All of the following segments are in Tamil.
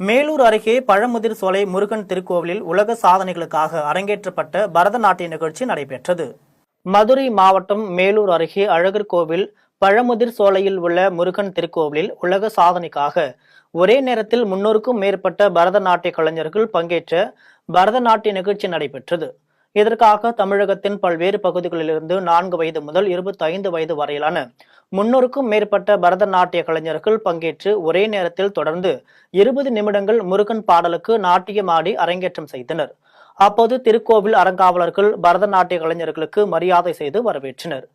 மேலூர் அருகே பழமுதிர் சோலை முருகன் திருக்கோவிலில் உலக சாதனைகளுக்காக அரங்கேற்றப்பட்ட பரதநாட்டிய நிகழ்ச்சி நடைபெற்றது. மதுரை மாவட்டம் மேலூர் அருகே அழகர் கோவில் பழமுதிர் சோலையில் உள்ள முருகன் திருக்கோவிலில் உலக சாதனைக்காக ஒரே நேரத்தில் முன்னூறுக்கும் மேற்பட்ட பரதநாட்டிய கலைஞர்கள் பங்கேற்ற பரதநாட்டிய நிகழ்ச்சி நடைபெற்றது. இதற்காக தமிழகத்தின் பல்வேறு பகுதிகளிலிருந்து நான்கு வயது முதல் இருபத்தி ஐந்து வயது வரையிலான முன்னூறுக்கும் மேற்பட்ட பரதநாட்டிய கலைஞர்கள் பங்கேற்று ஒரே நேரத்தில் தொடர்ந்து இருபது நிமிடங்கள் முருகன் பாடலுக்கு நாட்டியமாடி அரங்கேற்றம் செய்தனர். அப்போது திருக்கோவில் அறங்காவலர்கள் பரதநாட்டிய கலைஞர்களுக்கு மரியாதை செய்து வரவேற்றனர்.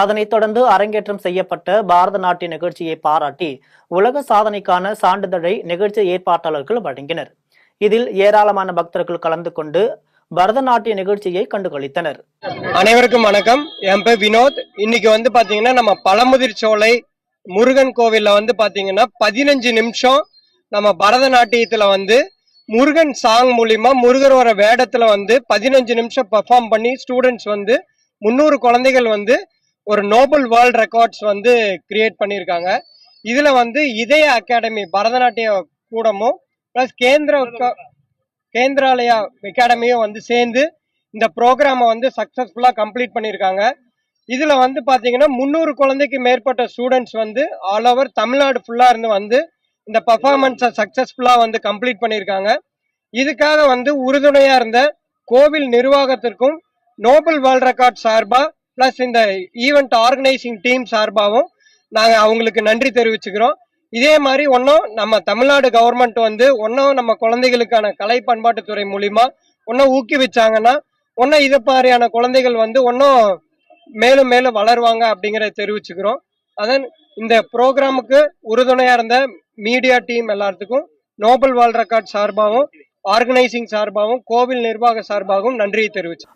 அதனைத் தொடர்ந்து அரங்கேற்றம் செய்யப்பட்ட பாரத நாட்டிய நிகழ்ச்சியை பாராட்டி உலக சாதனைக்கான சான்றிதழை நிகழ்ச்சி ஏற்பாட்டாளர்கள் வழங்கினர். இதில் ஏராளமான பக்தர்கள் கலந்து கொண்டு பரதநாட்டிய நிகழ்ச்சியை கண்டுகளித்தனர். அனைவருக்கும் வணக்கம். என் பேர் வினோத். இன்னைக்கு வந்து பாத்தீங்கன்னா நம்ம பழமுதிர் சோலை முருகன் கோவில்ல வந்து பாத்தீங்கன்னா பதினஞ்சு நிமிஷம் நம்ம பரதநாட்டியத்துல வந்து முருகன் சாங் மூலியமா முருகரோட வேடத்துல வந்து பதினஞ்சு நிமிஷம் பெர்ஃபார்ம் பண்ணி ஸ்டூடெண்ட்ஸ் வந்து முந்நூறு குழந்தைகள் வந்து ஒரு நோபல் வேர்ல்ட் ரெக்கார்ட்ஸ் வந்து கிரியேட் பண்ணியிருக்காங்க. இதுல வந்து இதய அகாடமி பரதநாட்டிய கூடமும் பிளஸ் கேந்திர கேந்திராலயா அகாடமியும் வந்து சேர்ந்து இந்த ப்ரோக்ராமை வந்து சக்ஸஸ்ஃபுல்லாக கம்ப்ளீட் பண்ணியிருக்காங்க. இதில் வந்து பார்த்தீங்கன்னா முந்நூறு குழந்தைக்கு மேற்பட்ட ஸ்டூடெண்ட்ஸ் வந்து ஆல் ஓவர் தமிழ்நாடு ஃபுல்லாக இருந்து வந்து இந்த பர்ஃபார்மன்ஸை சக்ஸஸ்ஃபுல்லாக வந்து கம்ப்ளீட் பண்ணியிருக்காங்க. இதுக்காக வந்து உறுதுணையாக இருந்த கோவில் நிர்வாகத்திற்கும் நோபல் வேர்ல்ட் ரெக்கார்ட் சார்பாக ப்ளஸ் இந்த ஈவெண்ட் ஆர்கனைசிங் டீம் சார்பாகவும் நாங்கள் அவங்களுக்கு நன்றி தெரிவிச்சுக்கிறோம். இதே மாதிரி ஒன்றும் நம்ம தமிழ்நாடு கவர்மெண்ட் வந்து ஒன்றும் நம்ம குழந்தைகளுக்கான கலை பண்பாட்டுத்துறை மூலிமா ஒன்றும் ஊக்குவிச்சாங்கன்னா ஒன்றும் இது மாதிரியான குழந்தைகள் வந்து ஒன்றும் மேலும் மேலும் வளருவாங்க அப்படிங்கிறத தெரிவிச்சுக்கிறோம். அதன் இந்த ப்ரோக்ராமுக்கு உறுதுணையாக இருந்த மீடியா டீம் எல்லாத்துக்கும் நோபல் வேர்ல்ட் ரெக்கார்ட் சார்பாகவும் ஆர்கனைசிங் சார்பாகவும் கோவில் நிர்வாக சார்பாகவும் நன்றியை தெரிவிச்சு